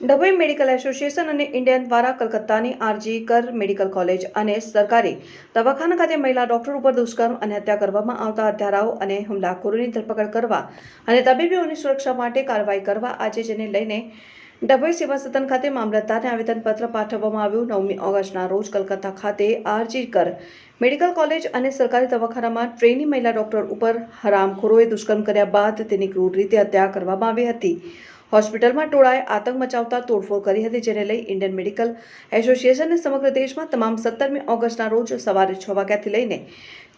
Dabhoi medical association અને Indian દ્વારા કલકત્તાની આરજી કર મેડિકલ કોલેજ અને સરકારી દવાખાના ખાતે મહિલા ડોક્ટર ઉપર દુષ્કર્મ અને હત્યા કરવામાં આવતા હત્યારાઓ અને હુમલાખોરોની ધરપકડ કરવા અને તબીબીઓની સુરક્ષા માટે કાર્યવાહી કરવા આજે જેને લઈને ડભોઈ સેવા સદન ખાતે મામલતદારને આવેદનપત્ર પાઠવવામાં આવ્યું. નવમી ઓગસ્ટના રોજ કલકત્તા ખાતે આરજી કર મેડિકલ કોલેજ અને સરકારી દવાખાનામાં ટ્રેની મહિલા ડોક્ટર ઉપર હરામખોરોએ દુષ્કર્મ કર્યા બાદ તેની ક્રૂર રીતે હત્યા કરવામાં આવી હતી. હોસ્પિટલમાં ટોળાએ આતંક મચાવતા તોડફોડ કરી હતી, જેને લઈ ઇન્ડિયન મેડિકલ એસોસિએશને સમગ્ર દેશમાં તમામ સત્તરમી ઓગસ્ટના રોજ સવારે છ વાગ્યાથી લઈને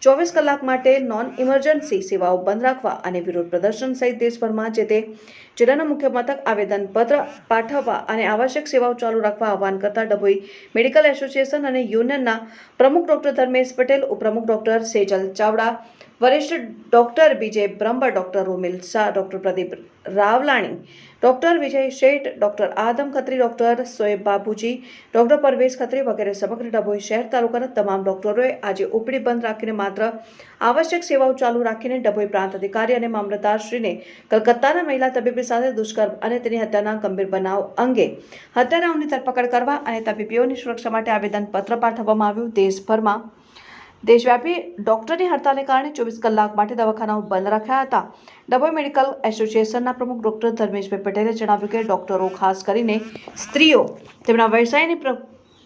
ચોવીસ કલાક માટે નોન ઇમરજન્સી સેવાઓ બંધ રાખવા અને વિરોધ પ્રદર્શન સહિત દેશભરમાં જે તે જિલ્લાના મુખ્ય મથક આવેદનપત્ર પાઠવવા અને આવશ્યક સેવાઓ ચાલુ રાખવા આહવાન કરતા ડભોઈ મેડિકલ એસોસિએશન અને યુનિયનના પ્રમુખ ડોક્ટર ધર્મેશ પટેલ, ઉપપ્રમુખ ડોક્ટર સેજલ ચાવડા, વરિષ્ઠ doctor Vijay Brahmar doctor Romil Shah, doctor Pradeep Ravlani, doctor Vijay Sheth, doctor Adam Khatri, doctor Shoeb Babuji, doctor Parvesh Khatri વગેરે સમગ્ર ડભોઈ શહેર તાલુકાના તમામ ડોક્ટરોએ આજે ઓપીડી બંધ રાખીને માત્ર આવશ્યક સેવાઓ ચાલુ રાખીને ડભોઈ પ્રાંત અધિકારી અને મામલતદારશ્રીને કલકત્તાના મહિલા તબીબી સાથે દુષ્કર્મ અને તેની હત્યાના ગંભીર બનાવ અંગે હત્યારાઓની ધરપકડ કરવા અને તબીબીઓની સુરક્ષા માટે આવેદનપત્ર પાઠવવામાં આવ્યું. દેશભરમાં દેશવ્યાપી ડોક્ટરની હડતાલને કારણે ચોવીસ કલાક માટે દવાખાનાઓ બંધ રાખ્યા હતા. ડભોઈ મેડિકલ એસોસિએશનના પ્રમુખ ડોક્ટર ધર્મેશભાઈ પટેલે જણાવ્યું કે ડોક્ટરો ખાસ કરીને સ્ત્રીઓ તેમના વ્યવસાયની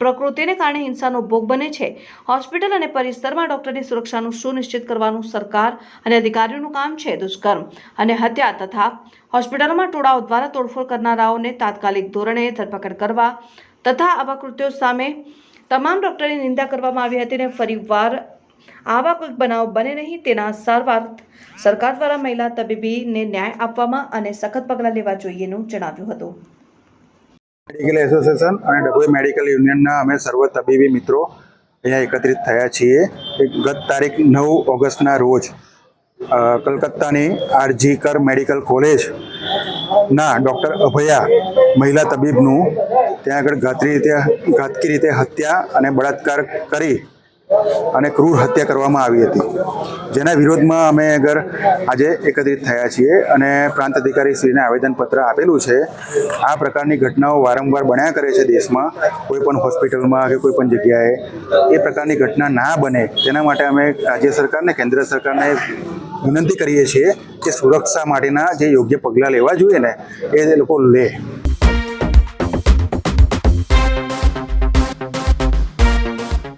પ્રકૃતિને કારણે હિંસાનો ભોગ બને છે. હોસ્પિટલ અને પરિસરમાં ડોક્ટરની સુરક્ષાનું સુનિશ્ચિત કરવાનું સરકાર અને અધિકારીઓનું કામ છે, દુષ્કર્મ અને હત્યા તથા હોસ્પિટલોમાં ટોળાઓ દ્વારા તોડફોડ કરનારાઓને તાત્કાલિક ધોરણે ધરપકડ કરવા તથા આવા કૃત્યો સામે તમામ ડોક્ટરની નિંદા કરવામાં આવી હતી અને ફરીવાર આવા કોઈ બનાવ બને નહીં તેના સારવાર સરકાર દ્વારા મહિલા તબીબીને ન્યાય આપવામાં અને સખત પગલાં લેવા જોઈએનું જણાવ્યું હતું. મેડિકલ એસોસિએશન અને ડભોઈ મેડિકલ યુનિયનના અમે સર્વ તબીબી મિત્રો અહીંયા એકત્રિત થયા છીએ. ગત તારીખ નવ ઓગસ્ટના રોજ કલકત્તાની આરજી કર મેડિકલ કોલેજ ના ડૉક્ટર અભયા મહિલા તબીબનું ત્યાં આગળ ઘાતરી રીતે, ઘાતકી રીતે હત્યા અને બળાત્કાર કરી અને ક્રૂર હત્યા કરવામાં આવી હતી. જેના વિરોધમાં અમે આગળ આજે એકત્રિત થયા છીએ અને પ્રાંત અધિકારી શ્રીને આવેદનપત્ર આપેલું છે, આ પ્રકારની ઘટનાઓ વારંવાર બન્યા કરે છે દેશમાં, કોઈ પણ હોસ્પિટલમાં કે કોઈ પણ જગ્યાએ, એ પ્રકારની ઘટના ના બને તેના માટે અમે રાજ્ય સરકારને, કેન્દ્ર સરકારને વિનંતી કરીએ છીએ કે સુરક્ષા માટેના જે યોગ્ય પગલાં લેવા જોઈએ ને, એ લોકો લે.